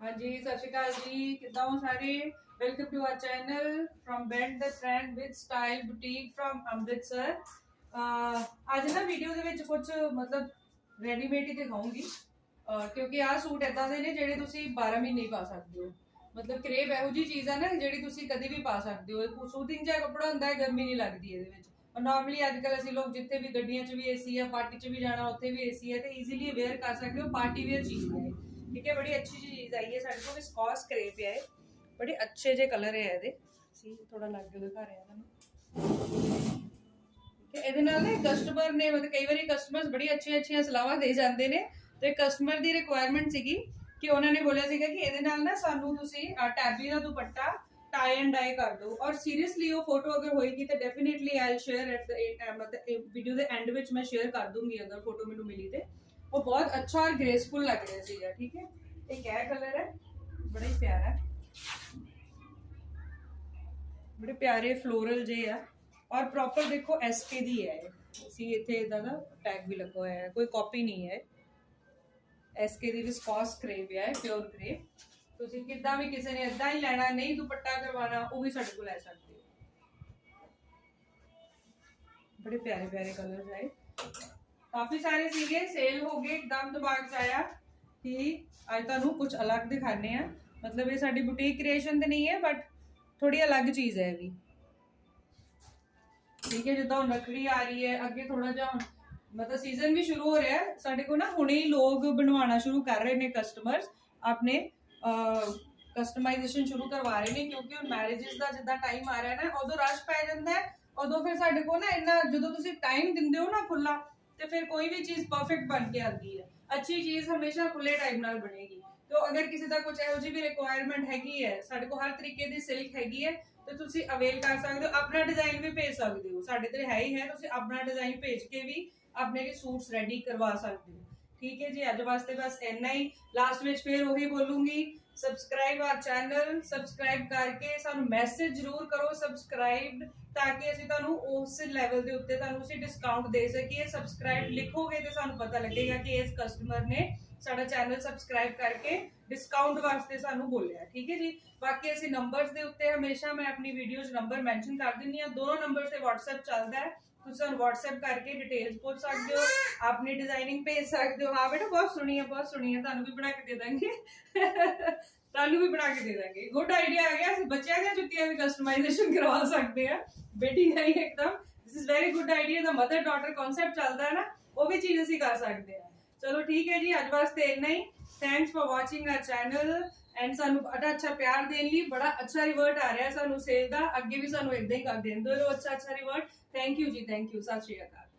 ਹਾਂਜੀ, ਸਤਿ ਸ਼੍ਰੀ ਅਕਾਲ ਜੀ। ਕਿੱਦਾਂ ਹੋ ਸਾਰੇ? Welcome to our channel from band the trend with style boutique from Amritsar ਅੱਜ ਨਾ ਵੀਡੀਓ ਦੇ ਵਿੱਚ ਕੁਝ ਮਤਲਬ ਰੈਡੀਮੇਡ ਹੀ ਦਿਖਾਉਂਗੀ। ਕਿਉਂਕਿ ਆਹ ਸੂਟ ਇਦਾਂ ਦੇ ਨੇ ਜਿਹੜੇ ਤੁਸੀਂ 12 ਮਹੀਨੇ ਹੀ ਪਾ ਸਕਦੇ ਹੋ। ਮਤਲਬ ਕਰੇਪ ਇਹੋ ਜੀ ਚੀਜ਼ ਆ ਨਾ ਜਿਹੜੀ ਤੁਸੀਂ ਕਦੇ ਵੀ ਪਾ ਸਕਦੇ ਹੋ। ਸੂਟਿੰਗ ਜਿਹਾ ਕੱਪੜਾ ਹੁੰਦਾ ਹੈ, ਗਰਮੀ ਨਹੀਂ ਲੱਗਦੀ ਇਹਦੇ ਵਿੱਚ। ਨਾਰਮਲੀ ਅੱਜ ਕੱਲ ਅਸੀਂ ਲੋਕ ਜਿੱਥੇ ਵੀ ਗੱਡੀਆਂ 'ਚ ਵੀ ਏਸੀ ਆ, ਪਾਰਟੀ 'ਚ ਵੀ ਜਾਣਾ, ਉੱਥੇ ਵੀ ਏਸੀ ਹੈ ਤੇ ਈਜ਼ੀਲੀ ਵੇਅਰ ਕਰ ਸਕਦੇ ਹੋ ਪਾਰਟੀ ਵੇਅਰ ਚੀਜ਼ ਹੈ ਇਹ। ਠੀਕ ਹੈ, ਬੜੀ ਅੱਛੀ ਚੀਜ਼ ਆਈ ਹੈ, ਸਾਡੇ ਕੋਲ ਵਿਸਕੋਸ ਕਰੇਪ ਹੈ ਇਹ। ਬੜੇ ਅੱਛੇ ਕਲਰ ਹੈ ਇਹਦੇ ਸੀ ਥੋੜਾ ਲੱਗ ਕੇ ਦਿਖਾ ਰਿਹਾ ਤੁਹਾਨੂੰ ਠੀਕ ਹੈ, ਇਹਦੇ ਨਾਲ ਨਾ ਕਸਟਮਰ ਨੇ, ਮਤਲਬ ਕਈ ਵਾਰੀ ਕਸਟਮਰਸ ਬੜੀ ਅੱਛੀਆਂ ਅੱਛੀਆਂ ਸਲਾਹਾਂ ਦੇ ਜਾਂਦੇ ਨੇ ਤੇ ਕਸਟਮਰ ਦੀ ਰਿਕੁਆਇਰਮੈਂਟ ਸੀਗੀ ਕਿ ਉਹਨਾਂ ਨੇ ਬੋਲਿਆ ਸੀਗਾ ਕਿ ਇਹਦੇ ਨਾਲ ਨਾ ਸਾਨੂੰ ਤੁਸੀਂ ਟੈਬੀ ਦਾ ਦੁਪੱਟਾ ਟਾਈ ਐਂਡ ਡਾਈ ਕਰ ਦਿਓ ਔਰ ਸੀਰੀਅਸਲੀ ਉਹ ਫੋਟੋ ਅਗਰ ਹੋਏਗੀ ਤਾਂ definitely I share at the ਮਤਲਬ ਵੀਡੀਓ ਦੇ ਐਂਡ ਵਿੱਚ ਮੈਂ ਸ਼ੇਅਰ ਕਰ ਦੂੰਗੀ, ਅਗਰ ਫੋਟੋ ਮੈਨੂੰ ਮਿਲੀ ਤੇ ਉਹ ਬਹੁਤ ਅੱਛਾ ਔਰ ਗ੍ਰੇਸਫੁਲ ਲੱਗ ਰਿਹਾ ਸੀਗਾ ਠੀਕ ਹੈ ਇਹ ਕਿਆ ਕਲਰ ਹੈ ਬੜਾ ਹੀ ਪਿਆਰਾ ਹੈ ਬੜੇ ਪਿਆਰੇ ਫਲੋਰਲ ਜੇ ਆ ਔਰ ਪ੍ਰੋਪਰ ਦੇਖੋ ਐਸਕੇ ਦੀ ਹੈ ਇਹ ਸੀ ਇੱਥੇ ਇਹਦਾ ਦਾ ਟੈਗ ਵੀ ਲੱਗਾ ਹੋਇਆ ਹੈ ਕੋਈ ਕਾਪੀ ਨਹੀਂ ਹੈ ਐਸਕੇ ਦੀ ਵਿਸਕੋਸ ਕਰੇਪ ਹੈ ਪਿਓਰ ਕਰੇਪ ਤੁਸੀਂ ਕਿੱਦਾਂ ਵੀ ਕਿਸੇ ਨੇ ਇਦਾਂ ਹੀ ਲੈਣਾ ਨਹੀਂ ਦੁਪੱਟਾ ਕਰਵਾਉਣਾ ਉਹ ਵੀ ਸਾਡੇ ਕੋਲ ਲੈ ਸਕਦੇ ਹੋ ਬੜੇ ਪਿਆਰੇ ਪਿਆਰੇ ਕਲਰਸ ਆਏ ਕਾਫੀ ਸਾਰੇ ਸੀਗੇ ਸੇਲ ਹੋ ਗਏ, ਇੱਕਦਮ ਦਿਮਾਗ 'ਚ ਆਇਆ ਕਿ ਅੱਜ ਤੁਹਾਨੂੰ ਕੁਝ ਅਲੱਗ ਦਿਖਾਣੇ ਆ ਮਤਲਬ ਇਹ ਸਾਡੀ ਬੁਟੀਕ ਕ੍ਰੀਏਸ਼ਨ ਤੇ ਨਹੀਂ ਹੈ ਬਟ ਥੋੜੀ ਅਲੱਗ ਚੀਜ਼ ਹੈ ਇਹ ਵੀ। ਠੀਕ ਹੈ, ਜਿੱਦਾਂ ਹੁਣ ਰੱਖੜੀ ਆ ਰਹੀ ਹੈ, ਅੱਗੇ ਥੋੜਾ ਜਿਹਾ ਮਤਲਬ ਸੀਜ਼ਨ ਵੀ ਸ਼ੁਰੂ ਹੋ ਰਿਹਾ ਹੈ। ਸਾਡੇ ਕੋਲ ਨਾ ਹੁਣੇ ਹੀ ਲੋਕ ਬਣਵਾਉਣਾ ਸ਼ੁਰੂ ਕਰ ਰਹੇ ਨੇ ਕਸਟਮਰਸ ਆਪਣੇ ਕਸਟਮਾਈਜ਼ੇਸ਼ਨ ਸ਼ੁਰੂ ਕਰਵਾ ਰਹੇ ਨੇ, ਕਿਉਂਕਿ ਹੁਣ ਮੈਰਿਜਸ ਦਾ ਜਿੱਦਾਂ ਟਾਈਮ ਆ ਰਿਹਾ ਨਾ, ਉਦੋਂ ਰਸ਼ ਪੈ ਜਾਂਦਾ ਹੈ। ਉਦੋਂ ਫਿਰ ਸਾਡੇ ਕੋਲ ਨਾ ਇੰਨਾ, ਜਦੋਂ ਤੁਸੀਂ ਟਾਈਮ ਦਿੰਦੇ ਹੋ ਨਾ ਖੁੱਲਾ ਤੇ ਫਿਰ ਕੋਈ ਵੀ ਚੀਜ਼ ਪਰਫੈਕਟ ਬਣ ਕੇ ਆਉਂਦੀ ਹੈ। ਅੱਛੀ ਚੀਜ਼ ਹਮੇਸ਼ਾ ਖੁੱਲੇ ਟਾਈਮ ਨਾਲ ਬਣੇਗੀ। ਤੋ ਅਗਰ ਕਿਸੇ ਦਾ ਕੁਝ ਇਹੋ ਜਿਹੀ ਵੀ ਰਿਕੁਆਇਰਮੈਂਟ ਹੈਗੀ ਹੈ, ਸਾਡੇ ਕੋਲ ਹਰ ਤਰੀਕੇ ਦੀ ਸਿਲਕ ਹੈਗੀ ਹੈ, ਤੇ ਤੁਸੀਂ ਅਵੇਲ ਕਰ ਸਕਦੇ ਹੋ। ਆਪਣਾ ਡਿਜ਼ਾਈਨ ਵੀ ਭੇਜ ਸਕਦੇ ਹੋ। ਸਾਡੇ ਤੇ ਹੈ ਹੀ ਹੈ, ਤੁਸੀਂ ਆਪਣਾ ਡਿਜ਼ਾਈਨ ਭੇਜ ਕੇ ਵੀ ਆਪਣੇ ਲਈ ਸੂਟਸ ਰੈਡੀ ਕਰਵਾ ਸਕਦੇ ਹੋ। ਠੀਕ ਹੈ ਜੀ, ਅੱਜ ਵਾਸਤੇ ਬਸ ਇੰਨਾ ਹੀ। ਲਾਸਟ ਵਿੱਚ ਫਿਰ ਉਹੀ ਬੋਲੂੰਗੀ। ਸਬਸਕ੍ਰਾਈਬ ਆਰ ਚੈਨਲ ਸਬਸਕ੍ਰਾਈਬ ਕਰਕੇ ਸਾਨੂੰ ਮੈਸੇਜ ਜ਼ਰੂਰ ਕਰੋ ਸਬਸਕ੍ਰਾਈਬ ਤਾਂ ਕਿ ਅਸੀਂ ਤੁਹਾਨੂੰ ਉਸ ਲੈਵਲ ਦੇ ਉੱਤੇ ਤੁਹਾਨੂੰ ਅਸੀਂ ਡਿਸਕਾਊਂਟ ਦੇ ਸਕੀਏ। ਸਬਸਕ੍ਰਾਈਬ ਲਿਖੋਗੇ ਤੇ ਸਾਨੂੰ ਪਤਾ ਲੱਗੇਗਾ ਕਿ ਇਸ ਕਸਟਮਰ ਨੇ ਸਾਡਾ ਚੈਨਲ ਸਬਸਕ੍ਰਾਈਬ ਕਰਕੇ ਡਿਸਕਾਊਂਟ ਵਾਸਤੇ ਸਾਨੂੰ ਬੋਲਿਆ। ਠੀਕ ਹੈ ਜੀ? ਬਾਕੀ ਅਸੀਂ ਨੰਬਰਸ ਦੇ ਉੱਤੇ ਹਮੇਸ਼ਾ ਮੈਂ ਆਪਣੀ ਵੀਡੀਓਜ਼ ਨੰਬਰ ਮੈਂਸ਼ਨ ਕਰ ਦਿੰਦੀ ਆ ਦੋਨੋਂ ਨੰਬਰ ਤੇ WhatsApp ਚੱਲਦਾ ਹੈ। ਤੁਸੀਂ ਸਾਨੂੰ WhatsApp ਕਰਕੇ ਡਿਟੇਲਸ ਪੁੱਛ ਸਕਦੇ ਹੋ, ਆਪਣੀ ਡਿਜ਼ਾਈਨਿੰਗ ਭੇਜ ਸਕਦੇ ਹੋ। ਹਾਂ ਬੇਟਾ, ਬਹੁਤ ਸੋਹਣੀ ਹੈ, ਬਹੁਤ ਸੋਹਣੀ ਹੈ। ਤੁਹਾਨੂੰ ਵੀ ਬਣਾ ਕੇ ਦੇ ਦਾਂਗੇ। ਤੁਹਾਨੂੰ ਵੀ ਬਣਾ ਕੇ ਦੇ ਦਾਂਗੇ। ਗੁੱਡ ਆਈਡੀਆ ਆ ਗਿਆ। ਅਸੀਂ ਬੱਚਿਆਂ ਦੀਆਂ ਜੁੱਤੀਆਂ ਵੀ ਕਸਟਮਾਈਜ਼ੇਸ਼ਨ ਕਰਵਾ ਸਕਦੇ ਆ ਬੇਟੀ ਦਾ ਇੱਕਦਮ। This is very good idea the mother daughter concept ਚੱਲਦਾ ਹੈ ਨਾ। ਉਹ ਵੀ ਚੀਜ਼ ਅਸੀਂ ਕਰ ਸਕਦੇ ਆ ਚਲੋ ਠੀਕ ਹੈ ਜੀ, ਅੱਜ ਵਾਸਤੇ ਇੰਨਾ ਹੀ। Thanks for watching our channel and ਸਾਨੂੰ ਬੜਾ ਅੱਛਾ ਪਿਆਰ ਦੇਣ ਲਈ, ਬੜਾ ਅੱਛਾ ਰਿਵਰਟ ਆ ਰਿਹਾ ਸਾਨੂੰ ਸੇਲ ਦਾ। ਅੱਗੇ ਵੀ ਸਾਨੂੰ ਇਦਾਂ ਹੀ ਕਰ ਦੇਣ ਦਿਓ ਅੱਛਾ ਅੱਛਾ ਰਿਵਰਟ ਥੈਂਕ ਯੂ ਜੀ ਥੈਂਕ ਯੂ ਸਤਿ ਸ਼੍ਰੀ ਅਕਾਲ।